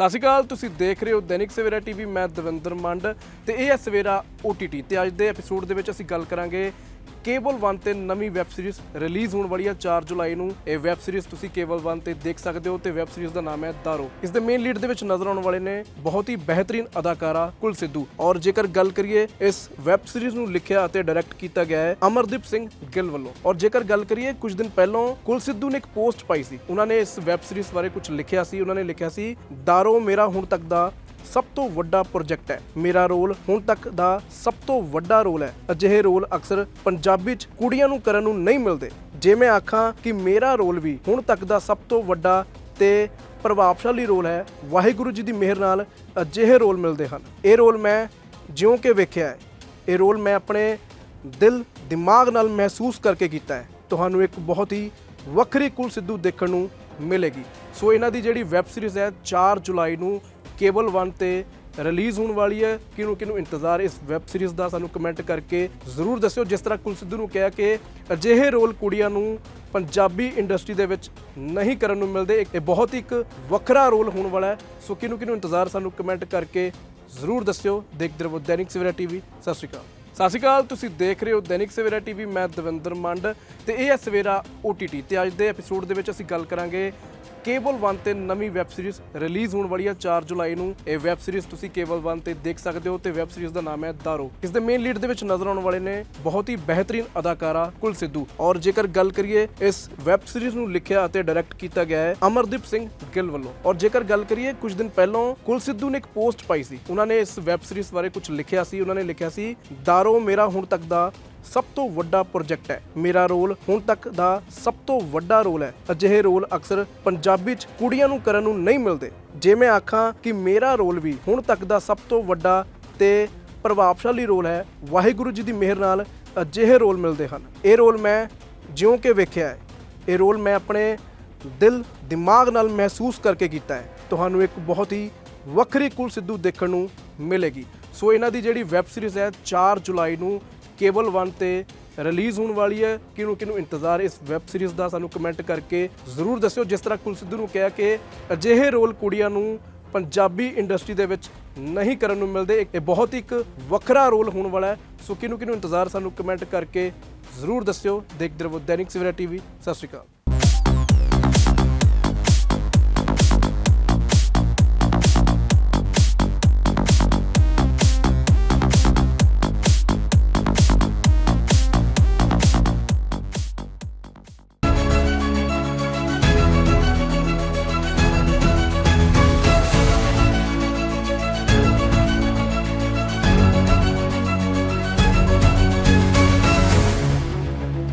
ਸਤਿ ਸ਼੍ਰੀ ਅਕਾਲ, ਤੁਸੀਂ ਦੇਖ ਰਹੇ ਹੋ ਦੈਨਿਕ ਸਵੇਰਾ ਟੀਵੀ, ਮੈਂ ਦਵਿੰਦਰ ਮੰਡ ਤੇ ਇਹ ਹੈ ਸਵੇਰਾ OTT ਤੇ ਅੱਜ ਦੇ ਐਪੀਸੋਡ ਦੇ ਵਿੱਚ ਅਸੀਂ ਗੱਲ ਕਰਾਂਗੇ ਕੇਬਲ 1 ਤੇ ਨਵੀਂ ਵੈਬ ਸੀਰੀਜ਼ ਰਿਲੀਜ਼ ਹੋਣ ਵਾਲੀ ਹੈ 4 ਜੁਲਾਈ ਨੂੰ। ਇਹ ਵੈਬ ਸੀਰੀਜ਼ ਤੁਸੀਂ ਕੇਬਲ 1 ਤੇ ਦੇਖ ਸਕਦੇ ਹੋ ਤੇ ਵੈਬ ਸੀਰੀਜ਼ ਦਾ ਨਾਮ ਹੈ ਦਾਰੋ। ਇਸ ਦੇ ਮੇਨ ਲੀਡ ਦੇ ਵਿੱਚ ਨਜ਼ਰ ਆਉਣ ਵਾਲੇ ਨੇ ਬਹੁਤ ਹੀ ਬਿਹਤਰੀਨ ਅਦਾਕਾਰਾ ਕੁਲ ਸਿੱਧੂ। ਔਰ ਜੇਕਰ ਗੱਲ ਕਰੀਏ ਇਸ ਵੈਬ ਸੀਰੀਜ਼ ਨੂੰ ਲਿਖਿਆ ਅਤੇ ਡਾਇਰੈਕਟ ਕੀਤਾ ਗਿਆ ਹੈ ਅਮਰਦੀਪ ਸਿੰਘ ਗਿੱਲ ਵੱਲੋਂ। ਔਰ ਜੇਕਰ ਗੱਲ ਕਰੀਏ ਕੁਝ ਦਿਨ ਪਹਿਲਾਂ ਕੁਲ ਸਿੱਧੂ ਨੇ ਇੱਕ ਪੋਸਟ ਪਾਈ ਸੀ। ਉਹਨਾਂ ਨੇ ਇਸ ਵੈਬ ਸੀਰੀਜ਼ ਬਾਰੇ ਕੁਝ ਲਿਖਿਆ ਸੀ। ਉਹਨਾਂ ਨੇ ਲਿਖਿਆ ਸੀ, ਦਾਰੋ ਮੇਰਾ ਹੁਣ ਤੱਕ ਦਾ ਸਭ ਤੋਂ ਵੱਡਾ ਪ੍ਰੋਜੈਕਟ ਹੈ। ਮੇਰਾ ਰੋਲ ਹੁਣ ਤੱਕ ਦਾ ਸਭ ਤੋਂ ਵੱਡਾ ਰੋਲ ਹੈ। ਅਜਿਹੇ ਰੋਲ ਅਕਸਰ ਪੰਜਾਬੀ 'ਚ ਕੁੜੀਆਂ ਨੂੰ ਕਰਨ ਨੂੰ ਨਹੀਂ ਮਿਲਦੇ। ਜੇ ਮੈਂ ਆਖਾਂ ਕਿ ਮੇਰਾ ਰੋਲ ਵੀ ਹੁਣ ਤੱਕ ਦਾ ਸਭ ਤੋਂ ਵੱਡਾ ਤੇ ਪ੍ਰਭਾਵਸ਼ਾਲੀ ਰੋਲ ਹੈ, ਵਾਹਿਗੁਰੂ ਜੀ ਦੀ ਮਿਹਰ ਨਾਲ ਅਜਿਹੇ ਰੋਲ ਮਿਲਦੇ ਹਨ। ਇਹ ਰੋਲ ਮੈਂ ਜਿਉਂ ਕਿ ਵੇਖਿਆ ਹੈ। ਇਹ ਰੋਲ ਮੈਂ ਆਪਣੇ ਦਿਲ, ਦਿਮਾਗ ਨਾਲ ਮਹਿਸੂਸ ਕਰਕੇ ਕੀਤਾ ਹੈ। ਤੁਹਾਨੂੰ ਇੱਕ ਬਹੁਤ ਹੀ ਵੱਖਰੀ ਕੁਲ ਸਿੱਧੂ ਦੇਖਣ ਨੂੰ ਮਿਲੇਗੀ। ਸੋ ਇਹਨਾਂ ਦੀ ਜਿਹੜੀ ਵੈਬ ਸੀਰੀਜ਼ ਹੈ 4 ਜੁਲਾਈ ਨੂੰ ਕੇਬਲ 1 ਤੇ ਰਿਲੀਜ਼ ਹੋਣ ਵਾਲੀ ਹੈ। ਕਿਹਨੂੰ ਕਿਹਨੂੰ ਇੰਤਜ਼ਾਰ ਇਸ ਵੈਬ ਸੀਰੀਜ਼ ਦਾ ਸਾਨੂੰ ਕਮੈਂਟ ਕਰਕੇ ਜ਼ਰੂਰ ਦੱਸਿਓ। ਜਿਸ ਤਰ੍ਹਾਂ ਕੁਲਸਿੱਧੂ ਨੂੰ ਕਿਹਾ ਕਿ ਅਜਿਹੇ ਰੋਲ ਕੁੜੀਆਂ ਨੂੰ ਪੰਜਾਬੀ ਇੰਡਸਟਰੀ ਦੇ ਵਿੱਚ ਨਹੀਂ ਕਰਨ ਨੂੰ ਮਿਲਦੇ। ਇਹ ਬਹੁਤ ਹੀ ਇੱਕ ਵੱਖਰਾ ਰੋਲ ਹੋਣ ਵਾਲਾ ਹੈ। ਸੋ ਕਿਹਨੂੰ ਕਿਹਨੂੰ ਇੰਤਜ਼ਾਰ ਸਾਨੂੰ ਕਮੈਂਟ ਕਰਕੇ ਜ਼ਰੂਰ ਦੱਸਿਓ। ਦੇਖਦੇ ਰਹੋ ਦੈਨਿਕ ਸਵੇਰਾ ਟੀਵੀ। ਸਤਿ ਸ਼੍ਰੀ ਅਕਾਲ। ਸਤਿ ਸ਼੍ਰੀ ਅਕਾਲ, ਤੁਸੀਂ ਦੇਖ ਰਹੇ ਹੋ ਦੈਨਿਕ ਸਵੇਰਾ ਟੀਵੀ, ਮੈਂ ਦਵਿੰਦਰ ਮੰਡ ਤੇ ਇਹ ਹੈ ਸਵੇਰਾ OTT ਤੇ ਅੱਜ ਦੇ ਐਪੀਸੋਡ ਦੇ ਵਿੱਚ ਅਸੀਂ ਗੱਲ ਕਰਾਂਗੇ ਕੇਬਲ 1 ਤੇ ਨਵੀਂ ਵੈਬ ਸੀਰੀਜ਼ ਰਿਲੀਜ਼ ਹੋਣ ਵਾਲੀ ਹੈ 4 ਜੁਲਾਈ ਨੂੰ। ਇਹ ਵੈਬ ਸੀਰੀਜ਼ ਤੁਸੀਂ ਕੇਬਲ 1 ਤੇ ਦੇਖ ਸਕਦੇ ਹੋ ਤੇ ਵੈਬ ਸੀਰੀਜ਼ ਦਾ ਨਾਮ ਹੈ ਦਾਰੋ। ਇਸ ਦੇ ਮੇਨ ਲੀਡ ਦੇ ਵਿੱਚ ਨਜ਼ਰ ਆਉਣ ਵਾਲੇ ਨੇ ਬਹੁਤ ਹੀ ਬਿਹਤਰੀਨ ਅਦਾਕਾਰਾ ਕੁਲ ਸਿੱਧੂ ਔਰ ਜੇਕਰ ਗੱਲ ਕਰੀਏ ਇਸ ਵੈਬ ਸੀਰੀਜ਼ ਨੂੰ ਲਿਖਿਆ ਅਤੇ ਡਾਇਰੈਕਟ ਕੀਤਾ ਗਿਆ ਹੈ ਅਮਰਦੀਪ ਸਿੰਘ ਗਿੱਲ ਵੱਲੋਂ। ਔਰ ਜੇਕਰ ਗੱਲ ਕਰੀਏ ਕੁਝ ਦਿਨ ਪਹਿਲਾਂ ਕੁਲ ਸਿੱਧੂ ਨੇ ਇੱਕ ਪੋਸਟ ਪਾਈ ਸੀ। ਉਹਨਾਂ ਨੇ ਇਸ ਵੈਬ ਸੀਰੀਜ਼ ਬਾਰੇ ਕੁਝ ਲਿਖਿਆ ਸੀ, ਉਹਨਾਂ ਨੇ ਲਿਖਿਆ ਸੀ, ਦਾਰੋ ਮੇਰਾ ਹੁਣ ਤੱਕ ਦਾ ਸਭ ਤੋਂ ਵੱਡਾ ਪ੍ਰੋਜੈਕਟ ਹੈ। ਮੇਰਾ ਰੋਲ ਹੁਣ ਤੱਕ ਦਾ ਸਭ ਤੋਂ ਵੱਡਾ ਰੋਲ ਹੈ। ਅਜਿਹੇ ਰੋਲ ਅਕਸਰ ਪੰਜਾਬੀ 'ਚ ਕੁੜੀਆਂ ਨੂੰ ਕਰਨ ਨੂੰ ਨਹੀਂ ਮਿਲਦੇ। ਜੇ ਮੈਂ ਆਖਾਂ ਕਿ ਮੇਰਾ ਰੋਲ ਵੀ ਹੁਣ ਤੱਕ ਦਾ ਸਭ ਤੋਂ ਵੱਡਾ ਤੇ ਪ੍ਰਭਾਵਸ਼ਾਲੀ ਰੋਲ ਹੈ, ਵਾਹਿਗੁਰੂ ਜੀ ਦੀ ਮਿਹਰ ਨਾਲ ਅਜਿਹੇ ਰੋਲ ਮਿਲਦੇ ਹਨ। ਇਹ ਰੋਲ ਮੈਂ ਜਿਉਂ ਕਿ ਵੇਖਿਆ ਹੈ। ਇਹ ਰੋਲ ਮੈਂ ਆਪਣੇ ਦਿਲ, ਦਿਮਾਗ ਨਾਲ ਮਹਿਸੂਸ ਕਰਕੇ ਕੀਤਾ ਹੈ। ਤੁਹਾਨੂੰ ਇੱਕ ਬਹੁਤ ਹੀ ਵੱਖਰੀ ਕੁਲ ਸਿੱਧੂ ਦੇਖਣ ਨੂੰ ਮਿਲੇਗੀ। ਸੋ ਇਹਨਾਂ ਦੀ ਜਿਹੜੀ ਵੈਬ ਸੀਰੀਜ਼ ਹੈ 4 ਜੁਲਾਈ ਨੂੰ ਕੇਬਲ 1 ਤੇ ਰਿਲੀਜ਼ ਹੋਣ ਵਾਲੀ ਹੈ। ਕਿਹਨੂੰ ਕਿਹਨੂੰ ਇੰਤਜ਼ਾਰ ਇਸ ਵੈਬ ਸੀਰੀਜ਼ ਦਾ ਸਾਨੂੰ ਕਮੈਂਟ ਕਰਕੇ ਜ਼ਰੂਰ ਦੱਸਿਓ। ਜਿਸ ਤਰ੍ਹਾਂ ਕੁਲ ਸਿੱਧੂ ਨੂੰ ਕਿਹਾ ਕਿ ਅਜਿਹੇ ਰੋਲ ਕੁੜੀਆਂ ਨੂੰ ਪੰਜਾਬੀ ਇੰਡਸਟਰੀ ਦੇ ਵਿੱਚ ਨਹੀਂ ਕਰਨ ਨੂੰ ਮਿਲਦੇ। ਇਹ ਬਹੁਤ ਹੀ ਇੱਕ ਵੱਖਰਾ ਰੋਲ ਹੋਣ ਵਾਲਾ ਹੈ। ਸੋ ਕਿਹਨੂੰ ਕਿਹਨੂੰ ਇੰਤਜ਼ਾਰ ਸਾਨੂੰ ਕਮੈਂਟ ਕਰਕੇ ਜ਼ਰੂਰ ਦੱਸਿਓ। ਦੇਖਦੇ ਰਹੋ ਦੈਨਿਕ ਸਵੇਰਾ ਟੀਵੀ। ਸਤਿ ਸ਼੍ਰੀ ਅਕਾਲ।